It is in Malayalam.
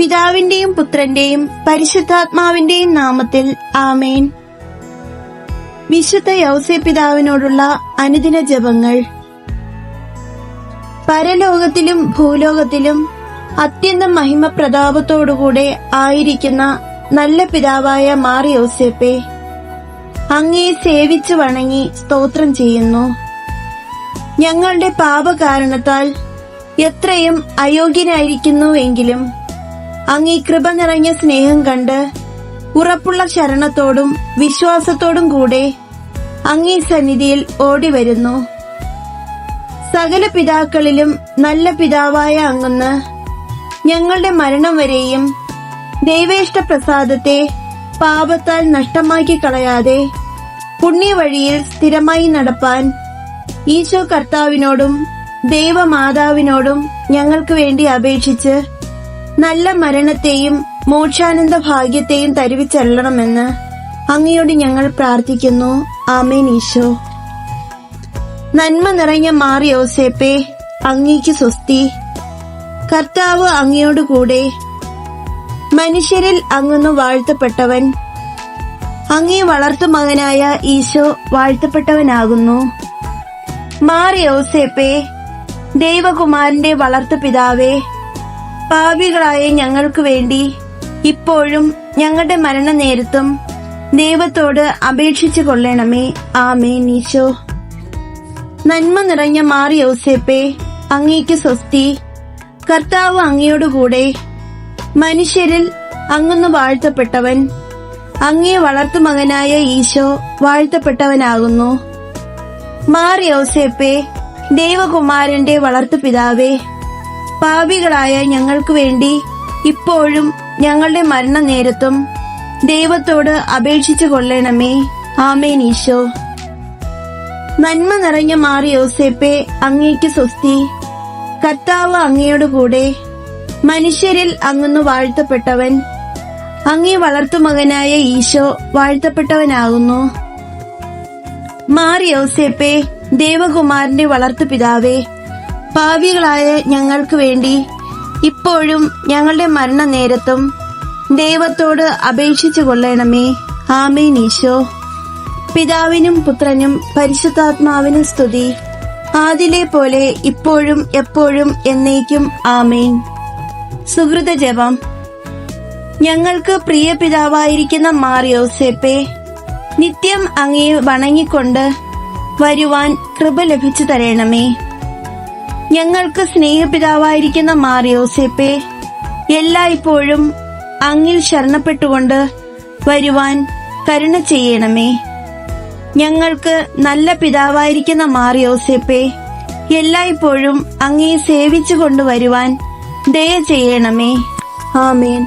പിതാവിന്റെയും പുത്രന്റെയും പരിശുദ്ധാത്മാവിന്റെയും നാമത്തിൽ ആമേൻ. വിശുദ്ധ യൗസേ പിതാവിനോടുള്ള അനുദിന ജപങ്ങൾ. പരലോകത്തിലും ഭൂലോകത്തിലും അത്യന്തം മഹിമ പ്രതാപത്തോടുകൂടെ ആയിരിക്കുന്ന നല്ല പിതാവായ മാർ യൗസേപ്പെ അങ്ങേ സേവിച്ചു വണങ്ങി സ്തോത്രം ചെയ്യുന്നു. ഞങ്ങളുടെ പാപകാരണത്താൽ എത്രയും അയോഗ്യനായിരിക്കുന്നുവെങ്കിലും അങ്ങീ കൃപ നിറഞ്ഞ സ്നേഹം കണ്ട് ഉറപ്പുള്ള ശരണത്തോടും വിശ്വാസത്തോടും കൂടെ അങ്ങീ സന്നിധിയിൽ ഓടി വരുന്നു. സകല പിതാക്കളിലും നല്ല പിതാവായ അങ്ങെന്ന് ഞങ്ങളുടെ മരണം വരെയും ദൈവേഷ്ട പ്രസാദത്തെ പാപത്താൽ നഷ്ടമാക്കി കളയാതെ പുണ്യവഴിയിൽ സ്ഥിരമായി നടപ്പാൻ ഈശോ കർത്താവിനോടും ദൈവമാതാവിനോടും ഞങ്ങൾക്ക് വേണ്ടി അപേക്ഷിച്ച് നല്ല മരണത്തെയും മോക്ഷാനന്ദ ഭാഗ്യത്തെയും തരുവിച്ചെല്ലണമെന്ന് അങ്ങയോട് ഞങ്ങൾ പ്രാർത്ഥിക്കുന്നു. ആമേൻ ഈശോ. നന്മ നിറഞ്ഞ മാറിയോസേപ്പെ അങ്ങേക്ക് സ്വസ്തി. കർത്താവ് അങ്ങയോടുകൂടെ മനുഷ്യരിൽ അങ്ങുന്നു വാഴ്ത്തപ്പെട്ടവൻ അങ്ങേ വളർത്തു മകനായ ഈശോ വാഴ്ത്തപ്പെട്ടവനാകുന്നു. മാറിയോസേപ്പെ ദൈവകുമാരന്റെ വളർത്തു പിതാവേ പാപികളായ ഞങ്ങൾക്ക് വേണ്ടി ഇപ്പോഴും ഞങ്ങളുടെ മരണനേരത്തും ദൈവത്തോട് അപേക്ഷിച്ചു കൊള്ളണമേ. ആമേ നീശോ നന്മ നിറഞ്ഞ മാറി ഔസേപ്പേ അങ്ങേക്ക് സ്വസ്തി. കർത്താവ് അങ്ങയോടുകൂടെ മനുഷ്യരിൽ അങ്ങൊന്ന് വാഴ്ത്തപ്പെട്ടവൻ അങ്ങേ വളർത്തുമകനായ ഈശോ വാഴ്ത്തപ്പെട്ടവനാകുന്നു. മാറി ഔസേപ്പേ ദേവകുമാരന്റെ വളർത്തു പിതാവേ പാപികളായ ഞങ്ങൾക്ക് വേണ്ടി ഇപ്പോഴും ഞങ്ങളുടെ മരണനേരത്തും ദൈവത്തോട് അപേക്ഷിച്ചു കൊള്ളണമേ. ആമേൻ ഈശോ. നന്മ നിറഞ്ഞ മാറി യോസേപ്പെ അങ്ങേക്ക് സ്വസ്തി. കർത്താവ് അങ്ങയോട് കൂടെ മനുഷ്യരിൽ അങ്ങുന്നു വാഴ്ത്തപ്പെട്ടവൻ. അങ്ങേ വളർത്തു മകനായ ഈശോ വാഴ്ത്തപ്പെട്ടവനാകുന്നു. മാറി യോസേപ്പെ ദേവകുമാരന്റെ വളർത്തു പിതാവേ പാപികളായ ഞങ്ങൾക്ക് വേണ്ടി ഇപ്പോഴും ഞങ്ങളുടെ മരണനേരത്തും ദൈവത്തോട് അപേക്ഷിച്ചു കൊള്ളണമേ. ആമേൻ ഈശോ. പിതാവിനും പുത്രനും പരിശുദ്ധാത്മാവിനും സ്തുതി. ആദിലെ പോലെ ഇപ്പോഴും എപ്പോഴും എന്നേക്കും ആമേൻ. സുഹൃത ജപം. ഞങ്ങൾക്ക് പ്രിയ പിതാവായിരിക്കുന്ന മാറിയോസേപ്പെ നിത്യം അങ്ങേ വണങ്ങിക്കൊണ്ട് വരുവാൻ കൃപ ലഭിച്ചു തരണമേ. ഞങ്ങൾക്ക് സ്നേഹപിതാവായിരിക്കുന്ന മാറിയോസേപ്പെ എല്ലായ്പ്പോഴും അങ്ങിൽ ശരണപ്പെട്ടുകൊണ്ട് വരുവാൻ കരുണ ചെയ്യണമേ. ഞങ്ങൾക്ക് നല്ല പിതാവായിരിക്കുന്ന മാറിയോസേപ്പെ എല്ലായ്പ്പോഴും അങ്ങേ സേവിച്ചു കൊണ്ടുവരുവാൻ ദയ ചെയ്യണമേ. ആമേൻ.